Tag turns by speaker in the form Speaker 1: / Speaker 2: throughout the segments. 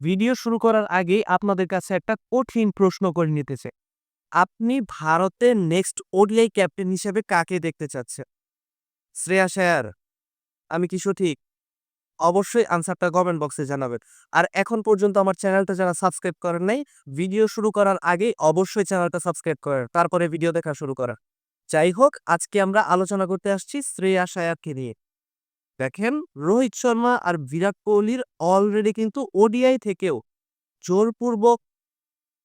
Speaker 1: Video শুরু করার আগেই আপনাদের কাছে একটা কঠিন প্রশ্ন করে নিতে চাই আপনি ভারতের নেক্সট ওডিআই ক্যাপ্টেন হিসেবে কাকে দেখতে চাচ্ছেন? শ্রেয়া শায়ার, আমি কি সঠিক? অবশ্যই আনসারটা কমেন্ট বক্সে জানাবেন। আর এখন পর্যন্ত আমার চ্যানেলটা যারা সাবস্ক্রাইব করেন নাই ভিডিও শুরু করার আগেই অবশ্যই চ্যানেলটা সাবস্ক্রাইব করেন, তারপরে ভিডিও দেখা শুরু করেন যাই হোক, আজকে আমরা আলোচনা করতে আসছি শ্রেয়া শায়ারকে নিয়ে। দেখেন, রোহিত শর্মা আর বিরাট কোহলির অলরেডি কিন্তু ওডিআই থেকেও জোরপূর্বক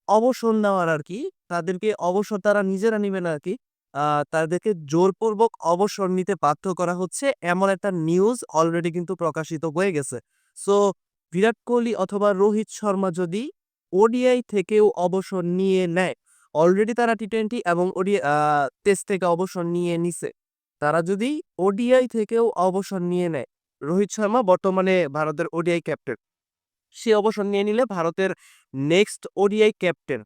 Speaker 1: অবসর নেওয়ার আর কি, তাদেরকে অবসর তারা নিজেরা নেবে না আর কি তাদেরকে জোরপূর্বক অবসর নিতে বাধ্য করা হচ্ছে এমন একটা নিউজ অলরেডি কিন্তু প্রকাশিত হয়ে গেছে। সো বিরাট কোহলি অথবা রোহিত শর্মা যদি ওডিআই থেকেও অবসর নিয়ে নেয় অলরেডি তারা টি টোয়েন্টি এবং ওডিআই টেস্ট থেকে অবসর নিয়ে নিছে। তারা যদি ওডিআই থেকেও অবসর নিয়ে নেয়, রোহিত শর্মা বর্তমানে ভারতের ওডিআই ক্যাপ্টেন সে অবসর নিয়ে নিলে ভারতের নেক্সট ওডিআই ক্যাপ্টেন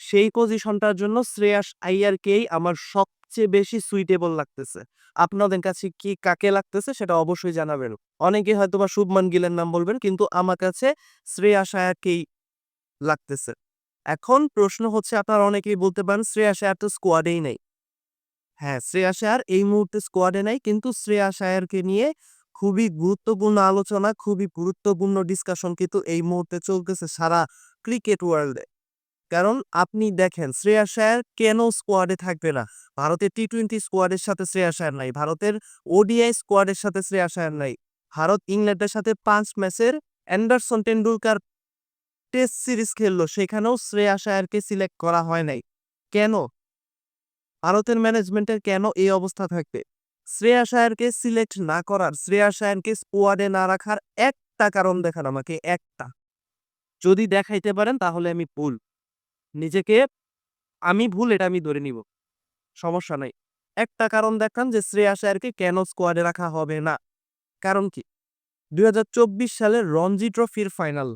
Speaker 1: সেই পজিশনটার জন্য শ্রেয়াস আইয়ারকেই আমার সবচেয়ে বেশি সুইটেবল লাগতেছে। আপনাদের কাছে কি কাকে লাগতেছে সেটা অবশ্যই জানাবেন। অনেকে হয়তো বা শুভমান গিলের নাম বলবেন, কিন্তু আমার কাছে শ্রেয়াস আয়ারকেই লাগতেছে। এখন প্রশ্ন হচ্ছে, আপনারা অনেকেই বলতে পারেন, শ্রেয়াস আয়ার তো স্কোয়াডেই নেই। হ্যাঁ শ্রেয়াস আয়ার এই মুহূর্তে স্কোয়াডে নাই। কিন্তু শ্রেয়াস আয়ারকে নিয়ে খুবই গুরুত্বপূর্ণ আলোচনা, খুবই গুরুত্বপূর্ণ ডিসকাশন কিন্তু এই মুহূর্তে চলতেছে সারা ক্রিকেট ওয়ার্ল্ডে কারণ আপনি দেখেন শ্রেয়াস আয়ার কেন স্কোয়াডে থাকবে না? ভারতের টি টোয়েন্টি স্কোয়াডের সাথে শ্রেয়াস আয়ার নাই, ভারতের ওডিআই স্কোয়াডের সাথে শ্রেয়াস আয়ার নাই। ভারত ইংল্যান্ডের সাথে পাঁচ ম্যাচের অ্যান্ডারসন টেন্ডুলকার টেস্ট সিরিজ খেললো, সেখানেও শ্রেয়াস আয়ারকে সিলেক্ট করা হয় নাই। কেন? ভারতের ম্যানেজমেন্টের কেন এই অবস্থা থাকবে? শ্রেয়া আয়ারকে সিলেক্ট না করার, শ্রেয়া আয়ারকে স্কোয়াডে না রাখার একটা কারণ দেখান আমাকে, একটা। যদি দেখাইতে পারেন তাহলে আমি ভুল। নিজেকে আমি ভুল এটা আমি ধরে নিব। সমস্যা নাই। একটা কারণ দেখান যে শ্রেয়া আয়ারকে কেন স্কোয়াডে রাখা হবে না। কারণ কি? দুই সালের রঞ্জি ট্রফির ফাইনাল।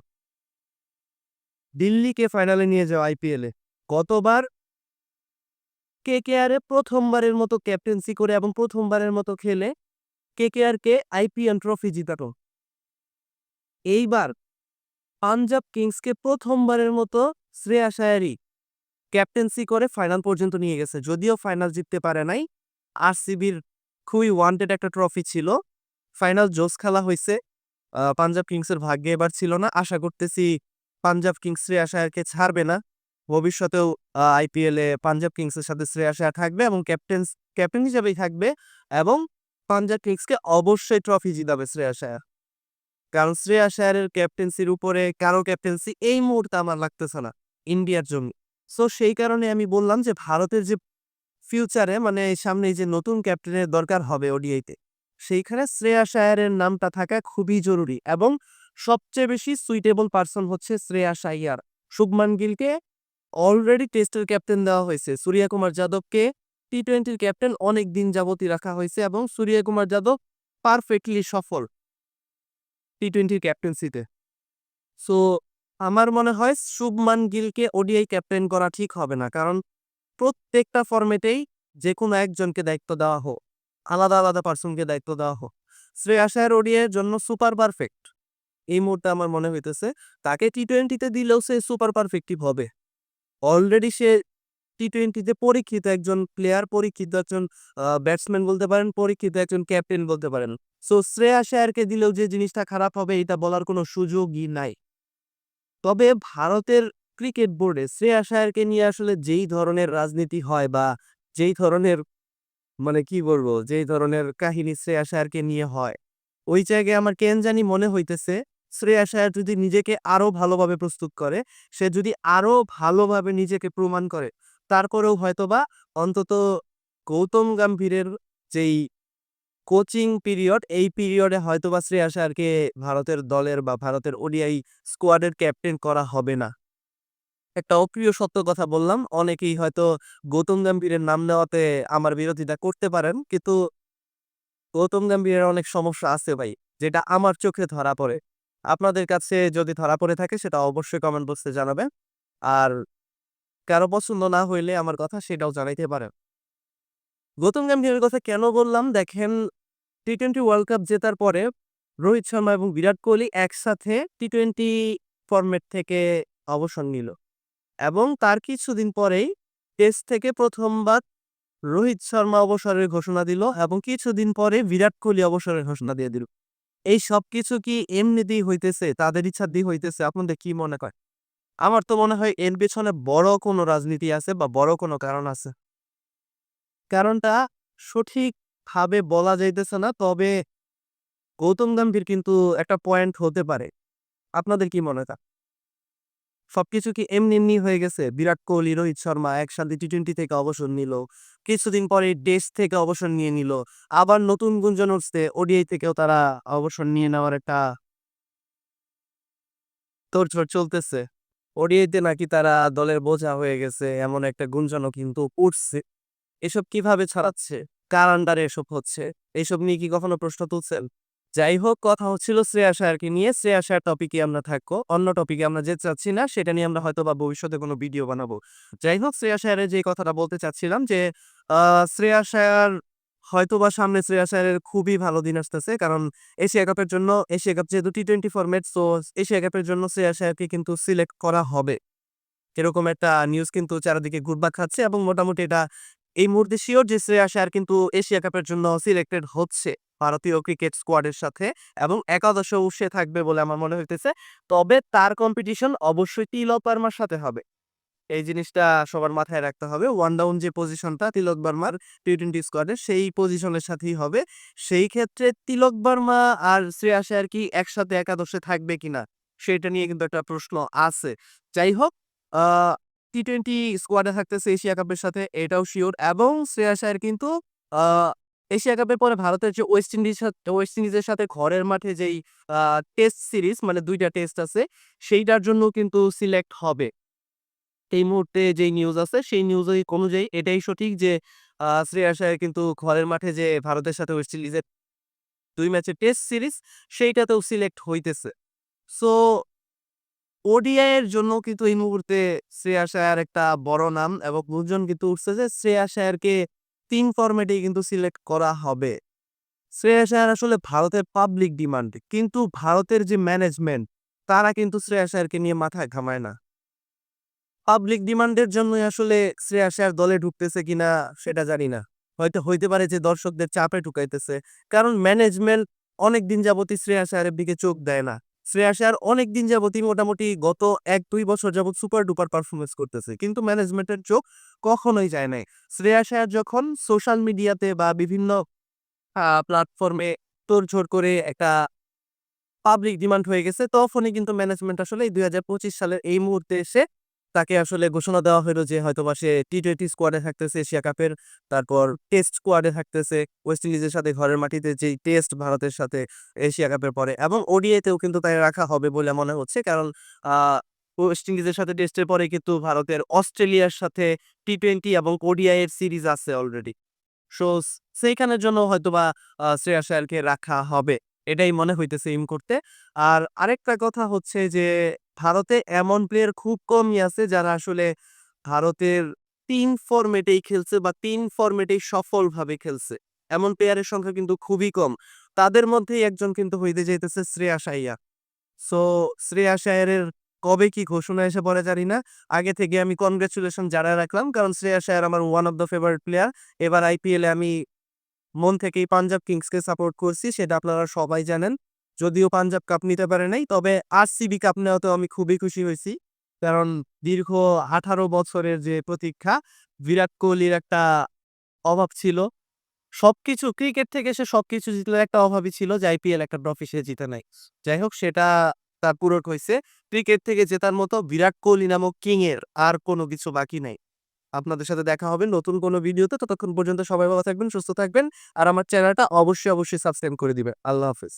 Speaker 1: দিল্লিকে ফাইনালে নিয়ে যাওয়া আইপিএলে গতবার কে কে আরে প্রথমবারের মতো ক্যাপ্টেন্সি করে এবং প্রথমবারের মতো খেলে কে কে আর কে আইপিএল ট্রফি জিতাতো। এইবার পাঞ্জাব কিংসকে প্রথমবারের মতো শ্রেয়াস আয়ারই ক্যাপ্টেন্সি করে ফাইনাল পর্যন্ত নিয়ে গেছে। যদিও ফাইনাল জিততে পারে নাই আরসিবির খুবই ওয়ান্টেড একটা ট্রফি ছিল। ফাইনাল জোস খেলা হয়েছে পাঞ্জাব কিংসের ভাগ্যে এবার ছিল না। আশা করতেছি পাঞ্জাব কিংস শ্রেয়াস আয়ারকে ছাড়বে না। ভবিষ্যতেও আইপিএল পাঞ্জাব কিংসের সাথে শ্রেয়াস থাকবে এবং ক্যাপ্টেন ক্যাপ্টেন হিসেবেই থাকবে এবং পাঞ্জাব কিংসকে অবশ্যই ট্রফি জিতাবে শ্রেয়াস। আয়ার কারণ শ্রেয়াস আয়ারের ক্যাপ্টেন্সির উপরে কারও ক্যাপ্টেন্সি এই মুহূর্তে আমার লাগতেছে না, ইন্ডিয়ার জন্য সো সেই কারণে আমি বললাম যে ভারতের যে ফিউচারে মানে সামনে যে নতুন ক্যাপ্টেনের দরকার হবে ওডিআইতে, সেইখানে শ্রেয়াস আয়ারের নামটা থাকা খুবই জরুরি এবং সবচেয়ে বেশি সুইটেবল পার্সন হচ্ছে শ্রেয়াস আয়ার, শুভমান গিলকে অলরেডি টেস্টের ক্যাপ্টেন দেওয়া হয়েছে। সূর্যা কুমার যাদবকে টি টোয়েন্টির ক্যাপ্টেন অনেক দিন যাবতই রাখা হয়েছে এবং সূর্যা কুমার যাদব পারফেক্টলি সফল টি টোয়েন্টির ক্যাপ্টেন্সিতে সো আমার মনে হয় শুভমান গিলকে ওডিআই ক্যাপ্টেন করা ঠিক হবে না। কারণ প্রত্যেকটা ফরম্যাটেই যে কোনো একজনকে দায়িত্ব দেওয়া হোক, আলাদা আলাদা পার্সনকে দায়িত্ব দেওয়া হোক শ্রেয়াস আয়ার ওডিআইয়ের জন্য সুপার পারফেক্ট এই মুহূর্তে আমার মনে হইতেছে, তাকে টি টোয়েন্টিতে দিলেও সে সুপার পারফেক্টিভ হবে। অলরেডি সে টি টোয়েন্টিতে পরীক্ষিত একজন প্লেয়ার পরীক্ষিত একজন ব্যাটসম্যান বলতে পারেন, পরীক্ষিত একজন ক্যাপ্টেন বলতে পারেন। সো শ্রেয়াস আয়ারকে দিলেও যে জিনিসটা খারাপ হবে, এটা বলার কোনো সুযোগই নাই। তবে ভারতের ক্রিকেট বোর্ডে শ্রেয়াস আয়ারকে নিয়ে আসলে যেই ধরনের রাজনীতি হয় বা যেই ধরনের মানে কি বলব, যেই ধরনের কাহিনী শ্রেয়াস আয়ারকে নিয়ে হয়, ওই জায়গায় আমার কেন জানি মনে হইতেছে শ্রেয়াস আয়ার যদি নিজেকে আরও ভালোভাবে প্রস্তুত করে, সে যদি আরও ভালোভাবে নিজেকে প্রমাণ করে তারপরেও হয়তোবা অন্তত গৌতম গাম্ভীরের যেই কোচিং পিরিয়ড, এই পিরিয়ডে হয়তোবা শ্রেয়াস আয়ারকে ভারতের দলের বা ভারতের ওডিআই স্কোয়াডের ক্যাপ্টেন করা হবে না। একটা অপ্রিয় সত্য কথা বললাম, অনেকেই হয়তো গৌতম গাম্ভীরের নাম নেওয়াতে আমার বিরোধিতা করতে পারেন, কিন্তু গৌতম গাম্ভীরের অনেক সমস্যা আছে ভাই, যেটা আমার চোখে ধরা পড়ে। আপনাদের কাছে যদি ধরা পড়ে থাকে সেটা অবশ্যই কমেন্ট বক্সে জানাবেন। আর কারও পছন্দ না হইলে আমার কথা সেটাও জানাইতে পারেন। গৌতম গম্ভীরের কথা কেন বললাম? দেখেন টি টোয়েন্টি ওয়ার্ল্ড কাপ জেতার পরে রোহিত শর্মা এবং বিরাট কোহলি একসাথে টি টোয়েন্টি ফরম্যাট থেকে অবসর নিল। এবং তার কিছুদিন পরেই টেস্ট থেকে প্রথমবার রোহিত শর্মা অবসরের ঘোষণা দিল এবং কিছুদিন পরে বিরাট কোহলি অবসরের ঘোষণা দিয়ে দিল। এই সব কিছু কি এমনিতেই হইতেছে? তাদের ইচ্ছা দিয়ে হইতেছে? আপনাদের কি মনে করেন আমার তো মনে হয় এর পেছনে বড় কোনো রাজনীতি আছে বা বড় কোনো কারণ আছে। কারণটা সঠিকভাবে বলা যাইতেছে না, তবে গৌতম গম্ভীর কিন্তু একটা পয়েন্ট হতে পারে। আপনাদের কি মনে হয়? সবকিছু কি এমনি এমনি হয়ে গেছে? বিরাট কোহলি, রোহিত শর্মা একসাথে টি টোয়েন্টি থেকে অবসর নিল। কিছুদিন পরে টেস্ট থেকে অবসর নিয়ে নিল। আবার নতুন গুঞ্জন উঠছে ওডিআই থেকেও তারা অবসর নিয়ে নেওয়ার একটা তোড়জোড় চলতেছে। ওডিআইতে নাকি তারা দলের বোঝা হয়ে গেছে, এমন একটা গুঞ্জনও কিন্তু উঠছে। এসব কীভাবে ছড়াচ্ছে? কার আন্ডারে এসব হচ্ছে? এইসব নিয়ে কি কখনো প্রশ্ন তুলছেন? যাই হোক কথা হচ্ছিল শ্রেয়া শায়ারকে নিয়ে। শ্রেয়া শায়ার টপিকে আমরা থাকব। অন্য টপিকে আমরা যেতে চাচ্ছি না, সেটা নিয়ে আমরা হয়তো বা ভবিষ্যতে কোনো ভিডিও বানাবো। যাই হোক শ্রেয়া শায়ারের যে কথাটা বলতে চাচ্ছিলাম যে শ্রেয়া শায়ার হয়তো বা সামনে শ্রেয়া শায়ারের খুবই ভালো দিন আসতেছে। কারণ এশিয়া কাপের জন্য, এশিয়া কাপ যেহেতু T twenty format so Asia কাপের জন্য শ্রেয়া শায়ারকে কিন্তু সিলেক্ট করা হবে। এরকম একটা নিউজ কিন্তু চারিদিকে ঘুরপাক খাচ্ছে এবং মোটামুটি এটা এই মুহূর্তে শিওর যে শ্রেয়া শায়ার কিন্তু এশিয়া কাপের জন্য সিলেক্টেড হচ্ছে ভারতীয় ক্রিকেট স্কোয়াডের সাথে এবং একাদশে সে থাকবে বলে আমার মনে হইতেছে। তবে তার কম্পিটিশন অবশ্যই তিলক বার্মার সাথে হবে। এই জিনিসটা সবার মাথায় রাখতে হবে। ওয়ান ডাউন যে পজিশনটা তিলক বার্মার টি টোয়েন্টি স্কোয়াডের সেই পজিশনের সাথেই হবে। সেই ক্ষেত্রে তিলক বার্মা আর শ্রেয়া শায়ার কি একসাথে একাদশে থাকবে কিনা, সেটা নিয়ে কিন্তু একটা প্রশ্ন আছে। যাই হোক টি টোয়েন্টি স্কোয়াডে থাকতেছে এশিয়া কাপের সাথে, এটাও শিওর এবং শ্রেয়া শায়ার কিন্তু এশিয়া কাপের পরে ভারতের যে ওয়েস্ট ইন্ডিজ ওয়েস্ট ইন্ডিজের সাথে ঘরের মাঠে যেই টেস্ট সিরিজ মানে দুইটা টেস্ট আছে, সেইটার জন্য কিন্তু সিলেক্ট হবে। এই মুহূর্তে যেই নিউজ আছে, সেই নিউজ অনুযায়ী এটাই সঠিক যে শ্রেয়া শায়ার কিন্তু ঘরের মাঠে যে ভারতের সাথে ওয়েস্ট ইন্ডিজের দুই ম্যাচের টেস্ট সিরিজ সেইটাতেও সিলেক্ট হইতেছে। সো ওডিআই এর জন্য কিন্তু এই মুহূর্তে শ্রেয়া শায়ার একটা বড় নাম এবং গুঞ্জন কিন্তু উঠছে যে শ্রেয়া শায়ারকে তিন ফরম্যাটেই কিন্তু সিলেক্ট করা হবে। শ্রেয়া শায়ার আসলে ভারতের পাবলিক ডিমান্ড কিন্তু ভারতের যে ম্যানেজমেন্ট তারা কিন্তু শ্রেয়া শায়ারকে নিয়ে মাথায় ঘামায় না। পাবলিক ডিমান্ডের জন্যই আসলে শ্রেয়া শায়ার দলে ঢুকতেছে কিনা সেটা জানি না। হয়তো হইতে পারে যে দর্শকদের চাপে ঢুকাইতেছে, কারণ ম্যানেজমেন্ট অনেক দিন যাবতই শ্রেয়া শায়ারের দিকে চোখ দেয় না। শ্রেয়া শায়ার অনেক দিন যাবতই মোটামুটি গত এক, দুই বছর যাবত সুপার ডুপার পারফরমেন্স করতেছে। কিন্তু ম্যানেজমেন্টের চোখ কখনোই যায় নাই। শ্রেয়া শায়ার যখন সোশ্যাল মিডিয়াতে বা বিভিন্ন প্ল্যাটফর্মে তোড়ঝোড় করে একটা পাবলিক ডিমান্ড হয়ে গেছে, তখনই কিন্তু ম্যানেজমেন্ট আসলে দুই হাজার পঁচিশ সালের এই মুহূর্তে এসে তাকে আসলে ঘোষণা দেওয়া হলো যে হয়তোবা সে টি টোয়েন্টি স্কোয়াডে থাকতেছে এশিয়া কাপের। তারপর টেস্ট স্কোয়াডে থাকতেছে ওয়েস্ট ইন্ডিজের সাথে ঘরের মাটিতে যেই টেস্ট ভারতের সাথে এশিয়া কাপের পরে। এবং ওডিআইতেও কিন্তু তাই রাখা হবে বলে মনে হচ্ছে। কারণ ওয়েস্ট ইন্ডিজের সাথে টেস্টের পরে কিন্তু ভারতের অস্ট্রেলিয়ার সাথে টি টোয়েন্টি এবং ওডিআই এর সিরিজ আছে অলরেডি সো সেইখানের জন্য হয়তোবা শ্রেয়া শায়ারকে রাখা হবে। এটাই মনে হইতেছে ইম করতে। আর আরেকটা কথা হচ্ছে যে, ভারতে এমন প্লেয়ার খুব কমই আছে যারা আসলে ভারতের তিন ফরম্যাটেই খেলছে বা তিন ফরম্যাটেই সফলভাবে খেলছে। এমন প্লেয়ারের সংখ্যা কিন্তু খুবই কম। তাদের মধ্যেই একজন কিন্তু হইতে যাইতেছে শ্রেয়া শাইয়া সো শ্রেয়া শায়ারের কবে কি ঘোষণা এসে পড়ে জানি না। আগে থেকে আমি কনগ্রেচুলেশন জানা রাখলাম। কারণ শ্রেয়া শায়ার আমার one of the favourite player এবার আইপিএলে আমি মন থেকেই পাঞ্জাব কিংসকে সাপোর্ট করছি, সেটা আপনারা সবাই জানেন। যদিও পাঞ্জাব কাপ নিতে পারে নাই, তবে আরসিবি কাপ নেওয়াতেও আমি খুবই খুশি হয়েছি। কারণ দীর্ঘ আঠারো বছরের যে প্রতীক্ষা, বিরাট কোহলির একটা অভাব ছিল। সবকিছু, ক্রিকেট থেকে সে সবকিছু জিতলে একটা অভাবই ছিল যে আইপিএল একটা ট্রফি সে জিতে নাই। যাই হোক, সেটা তার পূরণ হয়েছে। ক্রিকেট থেকে জেতার মতো বিরাট কোহলি নামক কিং এর আর কোনো কিছু বাকি নাই। আপনাদের সাথে দেখা হবে নতুন কোনো ভিডিওতে। ততক্ষণ পর্যন্ত সবাই ভালো থাকবেন, সুস্থ থাকবেন। আর আমার চ্যানেলটা অবশ্যই অবশ্যই সাবস্ক্রাইব করে দিবেন। আল্লাহ হাফেজ।